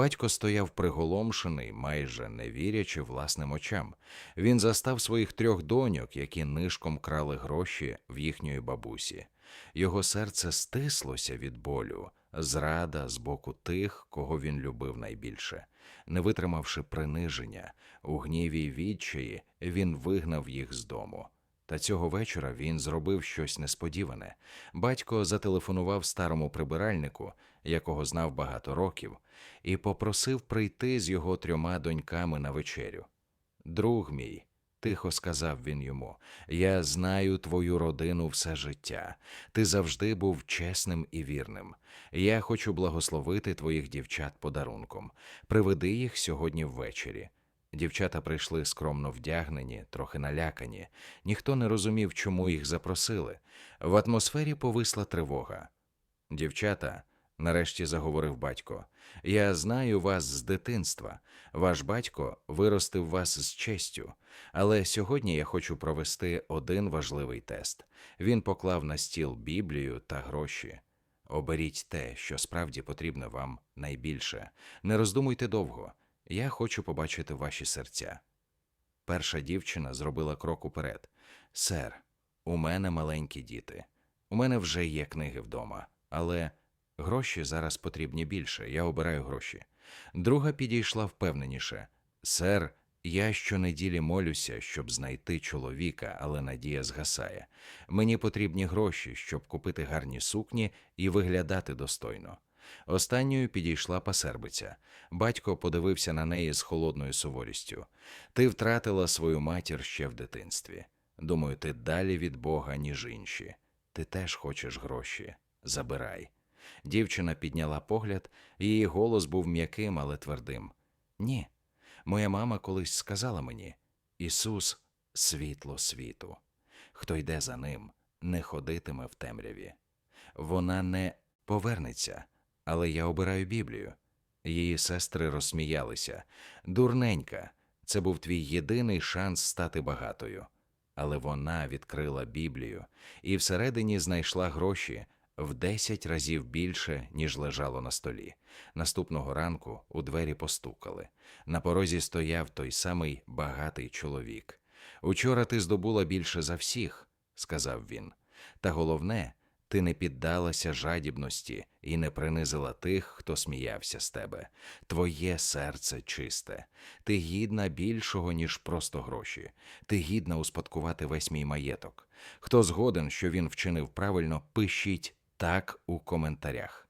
Батько стояв приголомшений, майже не вірячи власним очам. Він застав своїх трьох доньок, які нишком крали гроші в їхньої бабусі. Його серце стислося від болю, зрада з боку тих, кого він любив найбільше. Не витримавши приниження, у гніві й відчаї, він вигнав їх з дому. Та цього вечора він зробив щось несподіване. Батько зателефонував старому прибиральнику, якого знав багато років, і попросив прийти з його трьома доньками на вечерю. Друг мій, тихо сказав він йому, я знаю твою родину все життя. Ти завжди був чесним і вірним. Я хочу благословити твоїх дівчат подарунком. Приведи їх сьогодні ввечері. Дівчата прийшли скромно вдягнені, трохи налякані. Ніхто не розумів, чому їх запросили. В атмосфері повисла тривога. Дівчата, нарешті заговорив батько, я знаю вас з дитинства. Ваш батько виростив вас з честю. Але сьогодні я хочу провести один важливий тест. Він поклав на стіл Біблію та гроші. Оберіть те, що справді потрібно вам найбільше. Не роздумуйте довго. Я хочу побачити ваші серця. Перша дівчина зробила крок уперед. Сер, у мене маленькі діти. У мене вже є книги вдома, але гроші зараз потрібні більше. Я обираю гроші. Друга підійшла впевненіше. Сер, я щонеділі молюся, щоб знайти чоловіка, але надія згасає. Мені потрібні гроші, щоб купити гарні сукні і виглядати достойно. Останньою підійшла пасербиця. Батько подивився на неї з холодною суворістю. Ти втратила свою матір ще в дитинстві. Думаю, ти далі від Бога, ніж інші. Ти теж хочеш гроші. Забирай. Дівчина підняла погляд, її голос був м'яким, але твердим. Ні. Моя мама колись сказала мені Ісус світло світу. Хто йде за ним, не ходитиме в темряві. Вона не повернеться, але я обираю Біблію. Її сестри розсміялися. Дурненька, це був твій єдиний шанс стати багатою. Але вона відкрила Біблію і всередині знайшла гроші в десять разів більше, ніж лежало на столі. Наступного ранку у двері постукали. На порозі стояв той самий багатий чоловік. Учора ти здобула більше за всіх, сказав він. Та головне, ти не піддалася жадібності і не принизила тих, хто сміявся з тебе. Твоє серце чисте. Ти гідна більшого, ніж просто гроші. Ти гідна успадкувати весь мій маєток. Хто згоден, що він вчинив правильно, пишіть так у коментарях.